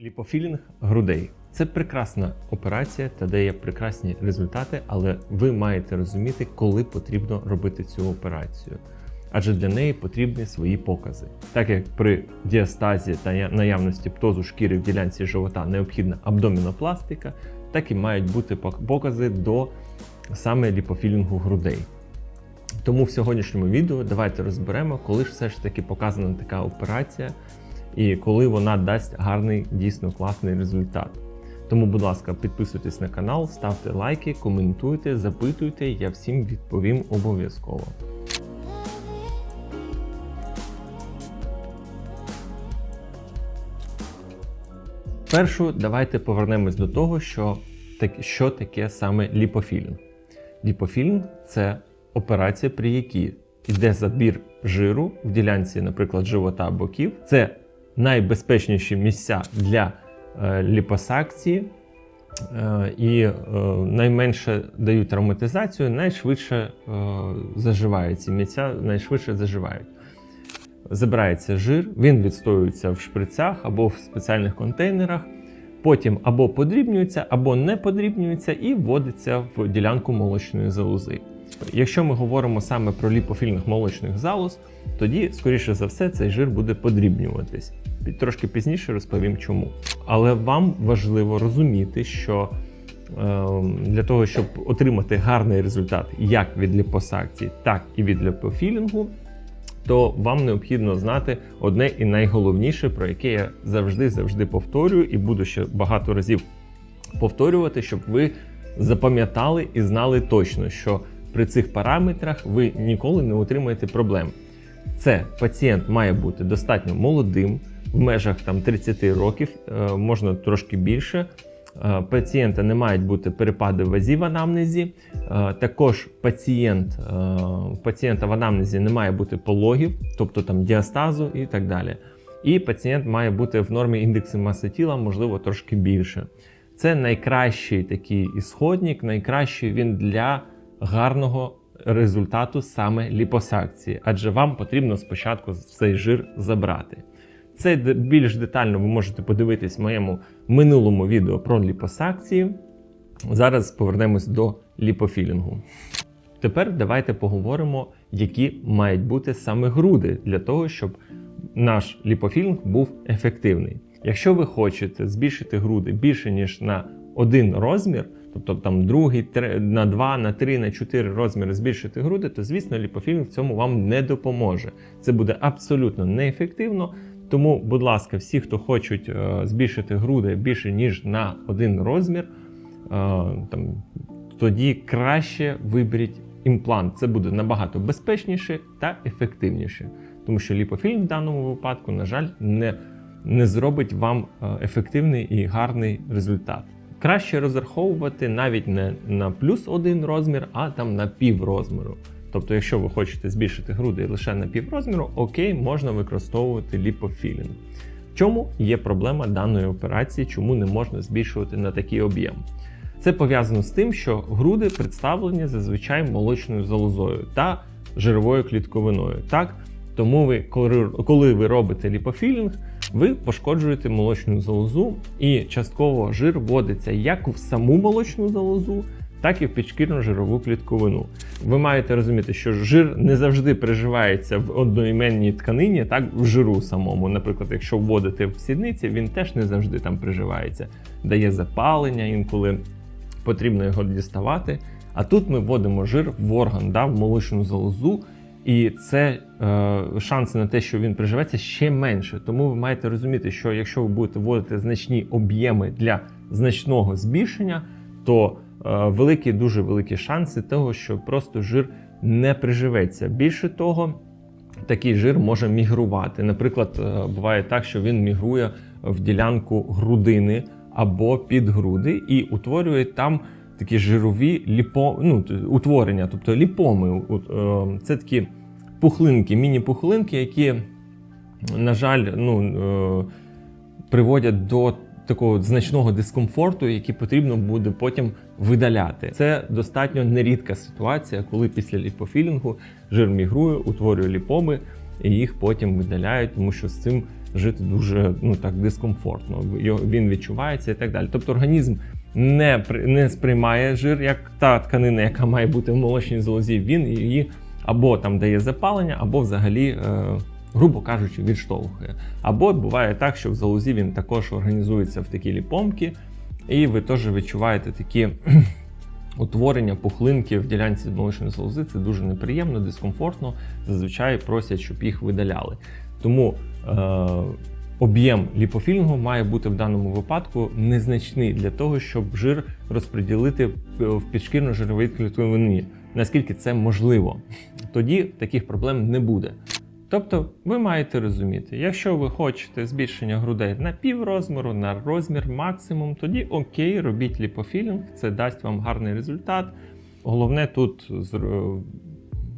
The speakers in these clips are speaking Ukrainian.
Ліпофілінг грудей це прекрасна операція та дає прекрасні результати, але ви маєте розуміти, коли потрібно робити цю операцію. Адже для неї потрібні свої покази. Так як при діастазі та наявності птозу шкіри в ділянці живота необхідна абдомінопластика, так і мають бути покази до саме ліпофілінгу грудей. Тому в сьогоднішньому відео давайте розберемо, коли ж все ж таки показана така операція і коли вона дасть гарний, дійсно класний результат. Тому, будь ласка, підписуйтесь на канал, ставте лайки, коментуйте, запитуйте, я всім відповім обов'язково. Першу давайте повернемось до того, що, так, що таке саме ліпофілінг. Ліпофілінг це операція, при якій йде забір жиру в ділянці, наприклад, живота боків. Це найбезпечніші місця для е, ліпосакції е, і е, найменше дають травматизацію, найшвидше заживають ці місця, найшвидше заживають. Забирається жир, він відстоюється в шприцях або в спеціальних контейнерах. Потім або подрібнюється, або не подрібнюється і вводиться в ділянку молочної залози. Якщо ми говоримо саме про ліпофільних молочних залоз, тоді, скоріше за все, цей жир буде подрібнюватись. Трошки пізніше розповім чому. Але вам важливо розуміти, що е, для того, щоб отримати гарний результат як від ліпосакції, так і від ліпофілінгу, то вам необхідно знати одне і найголовніше, про яке я завжди завжди повторюю, і буду ще багато разів повторювати, щоб ви запам'ятали і знали точно, що при цих параметрах ви ніколи не отримаєте проблем. Це пацієнт має бути достатньо молодим, в межах там 30 років, е, можна трошки більше. Е, Пацієнта не мають бути перепади вазі в анамнезі. Е, Також пацієнт, пацієнта в анамнезі не має бути пологів, тобто там діастазу і так далі. І пацієнт має бути в нормі індексу маси тіла, можливо, трошки більше. Це найкращий такий ісходник, найкращий він для гарного результату саме ліпосакції, адже вам потрібно спочатку цей жир забрати. Це більш детально ви можете подивитись в моєму минулому відео про ліпосакції. Зараз повернемось до ліпофілінгу. Тепер давайте поговоримо, які мають бути саме груди для того, щоб наш ліпофілінг був ефективний. Якщо ви хочете збільшити груди більше ніж на один розмір, тобто там другий, тре- на два, на три, на чотири розміри збільшити груди, то звісно ліпофілінг в цьому вам не допоможе. Це буде абсолютно неефективно. Тому, будь ласка, всі, хто хочуть е, збільшити груди більше ніж на один розмір, е, там, тоді краще виберіть імплант. Це буде набагато безпечніше та ефективніше, тому що ліпофільм в даному випадку, на жаль, не, не зробить вам е, ефективний і гарний результат. Краще розраховувати навіть не на плюс один розмір, а там на пів розміру. Тобто, якщо ви хочете збільшити груди лише на пів розміру, окей, можна використовувати ліпофілінг. В чому є проблема даної операції, чому не можна збільшувати на такий об'єм? Це пов'язано з тим, що груди представлені зазвичай молочною залозою та жировою клітковиною. Так? Тому ви, коли ви робите ліпофілінг, ви пошкоджуєте молочну залозу, і частково жир вводиться як в саму молочну залозу, так і в підшкірну жирову клітковину. Ви маєте розуміти, що жир не завжди приживається в одноіменній тканині, так в жиру самому. Наприклад, якщо вводити в сідниці, він теж не завжди там приживається, дає запалення інколи потрібно його діставати. А тут ми вводимо жир в орган, да, в молочну залозу, і це е, шанси на те, що він приживеться, ще менше. Тому ви маєте розуміти, що якщо ви будете вводити значні об'єми для значного збільшення, то великі, дуже великі шанси того, що просто жир не приживеться. Більше того, такий жир може мігрувати. Наприклад, е, буває так, що він мігрує в ділянку грудини або під груди і утворює там такі жирові ліпо, ну, утворення, тобто ліпоми. Е, Це такі пухлинки, міні-пухлинки, які, на жаль, ну, е, приводять до такого значного дискомфорту, який потрібно буде потім видаляти. Це достатньо нерідка ситуація, коли після ліпофілінгу жир мігрує, утворює ліпоми, і їх потім видаляють, тому що з цим жити дуже ну так дискомфортно. Він відчувається і так далі. Тобто організм не, не сприймає жир як та тканина, яка має бути в молочній залозі. Він її або там дає запалення, або взагалі. Е, Грубо кажучи, відштовхує. Або буває так, що в залозі він також організується в такі ліпомки, і ви теж відчуваєте такі утворення пухлинки в ділянці молочної залози. Це дуже неприємно, дискомфортно. Зазвичай просять, щоб їх видаляли. Тому е, об'єм ліпофілінгу має бути в даному випадку незначний для того, щоб жир розподілити в підшкірно-жировій клітовині, наскільки це можливо. Тоді таких проблем не буде. Тобто ви маєте розуміти, якщо ви хочете збільшення грудей на піврозміру, на розмір максимум, тоді окей, робіть ліпофілінг, це дасть вам гарний результат. Головне тут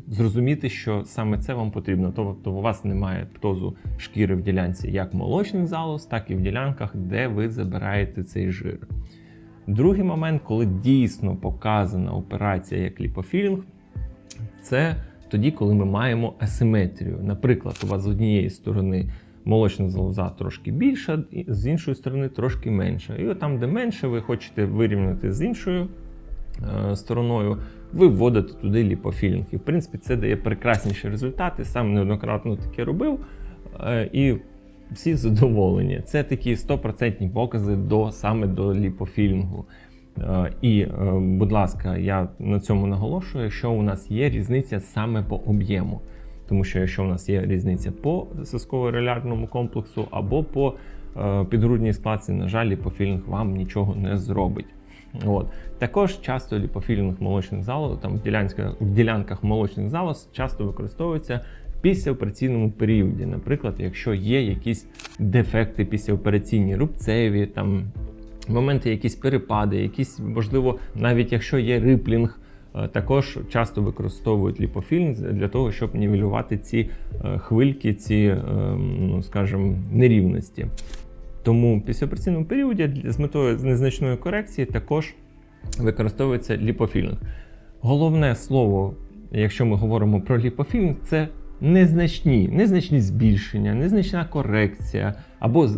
зрозуміти, що саме це вам потрібно. Тобто у вас немає птозу шкіри в ділянці як молочних залоз, так і в ділянках, де ви забираєте цей жир. Другий момент, коли дійсно показана операція як ліпофілінг, це тоді, коли ми маємо асиметрію. Наприклад, у вас з однієї сторони молочна залоза трошки більша, з іншої сторони трошки менша. І там, де менше, ви хочете вирівняти з іншою е, стороною, ви вводите туди ліпофілінг. І в принципі це дає прекрасніші результати. Сам неоднократно таке робив. е, І всі задоволені. Це такі 100% покази до саме до ліпофілінгу. Е, І, е, будь ласка, я на цьому наголошую, що у нас є різниця саме по об'єму. Тому що якщо у нас є різниця по сосково-релярному комплексу або по е, підгрудній складці, на жаль, ліпофілінг вам нічого не зробить. От. Також часто ліпофілінг молочних залоз, там в ділянках, в ділянках молочних залоз часто використовується в післяопераційному періоді. Наприклад, якщо є якісь дефекти післяопераційні, рубцеві, там моменти, якісь перепади, якісь, можливо, навіть якщо є риплінг, е, також часто використовують ліпофілінг для того, щоб нівелювати ці е, хвильки, ці, е, ну, скажімо, нерівності. Тому в післяопераційному періоді з метою незначної корекції також використовується ліпофілінг. Головне слово, якщо ми говоримо про ліпофілінг, це незначні, незначні збільшення, незначна корекція або е,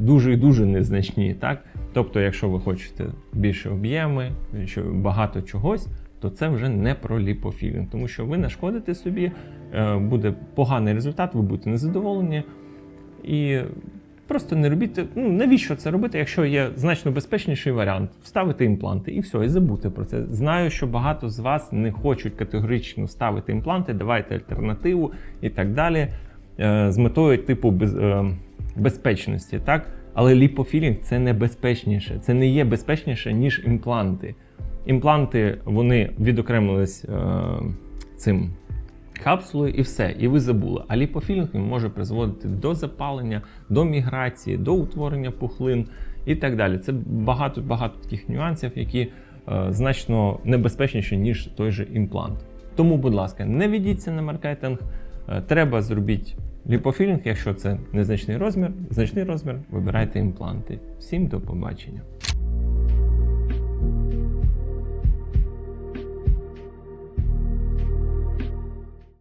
дуже і дуже незначні. Так? Тобто, якщо ви хочете більше об'єми, що багато чогось, то це вже не про ліпофілінг, тому що ви нашкодите собі, е, буде поганий результат, ви будете незадоволені. І просто не робіть. Ну навіщо це робити, якщо є значно безпечніший варіант вставити імпланти і все, і забути про це. Знаю, що багато з вас не хочуть категорично ставити імпланти, давайте альтернативу і так далі. е, З метою типу без, е, безпечності, так? Але ліпофілінг це небезпечніше. Це не є безпечніше, ніж імпланти. Імпланти вони відокремились е, цим капсулою і все, і ви забули. А ліпофілінг він може призводити до запалення, до міграції, до утворення пухлин і так далі. Це багато багато таких нюансів, які е, значно небезпечніші, ніж той же імплант. Тому, будь ласка, не ведіться на маркетинг. Е, Треба зробити ліпофілінг, якщо це незначний розмір, значний розмір, вибирайте імпланти. Всім до побачення.